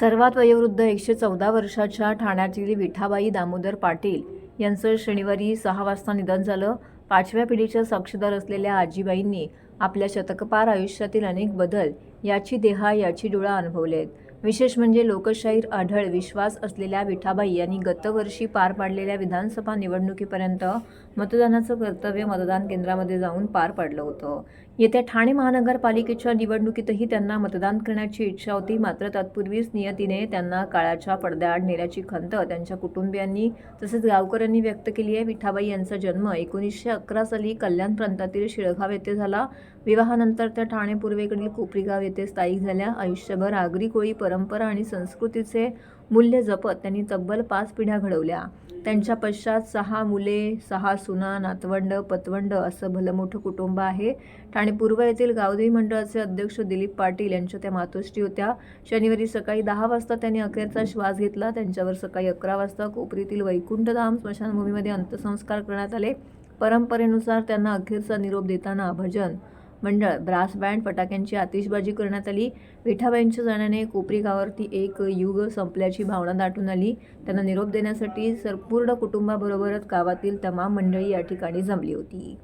सर्वात वयोवृद्ध एकशे चौदा वर्षाच्या ठाण्यातील विठाबाई दामोदर पाटील यांचं शनिवारी सहा वाजता निधन झालं. पाचव्या पिढीच्या साक्षीदार असलेल्या आजीबाईंनी आपल्या शतकपार आयुष्यातील अनेक बदल याची देहा याची डोळा अनुभवलेत. विशेष म्हणजे लोकशाहीर आढळ विश्वास असलेल्या विठाबाई यांनी गतवर्षी पार पाडलेल्या विधानसभा निवडणुकीपर्यंत मतदानाचं कर्तव्य मतदान केंद्रामध्ये जाऊन पार पाडलं होतं. येत्या ठाणे महानगरपालिकेच्या निवडणुकीतही त्यांना मतदान करण्याची इच्छा होती. मात्र तत्पूर्वीच नियतीने त्यांना काळाच्या पडद्याआड नेल्याची खंत त्यांच्या कुटुंबियांनी तसेच गावकऱ्यांनी व्यक्त केली आहे. विठाबाई यांचा जन्म एकोणीसशे अकरा साली कल्याण प्रांतातील शिळगाव येथे झाला. विवाहानंतर त्या ठाणे पूर्वेकडील कोपरीगाव येथे स्थायिक झाल्या. आयुष्यभर आगरी कोळी परंपरा आणि संस्कृतीचे मूल्य जपत त्यांनी तब्बल पाच पिढ्या घडवल्या. त्यांच्या पश्चात सहा मुले सहा सुना नातवंड पतवंड असं भलं मोठं कुटुंब आहे. ठाणे पूर्व येथील गावदेवी मंडळाचे अध्यक्ष दिलीप पाटील यांच्या त्या मातोश्री होत्या. शनिवारी सकाळी दहा वाजता त्यांनी अखेरचा श्वास घेतला. त्यांच्यावर सकाळी अकरा वाजता कोपरीतील वैकुंठधाम स्मशानभूमीमध्ये अंत्यसंस्कार करण्यात आले. परंपरेनुसार त्यांना अखेरचा निरोप देताना भजन मंडळ ब्रास बँड फटाक्यांची आतिषबाजी करण्यात आली. विठाबाईंच्या जाण्याने कोपरी गावावरती एक युग संपल्याची भावना दाटून आली. त्यांना निरोप देण्यासाठी संपूर्ण कुटुंबाबरोबरच गावातील तमाम मंडळी या ठिकाणी जमली होती.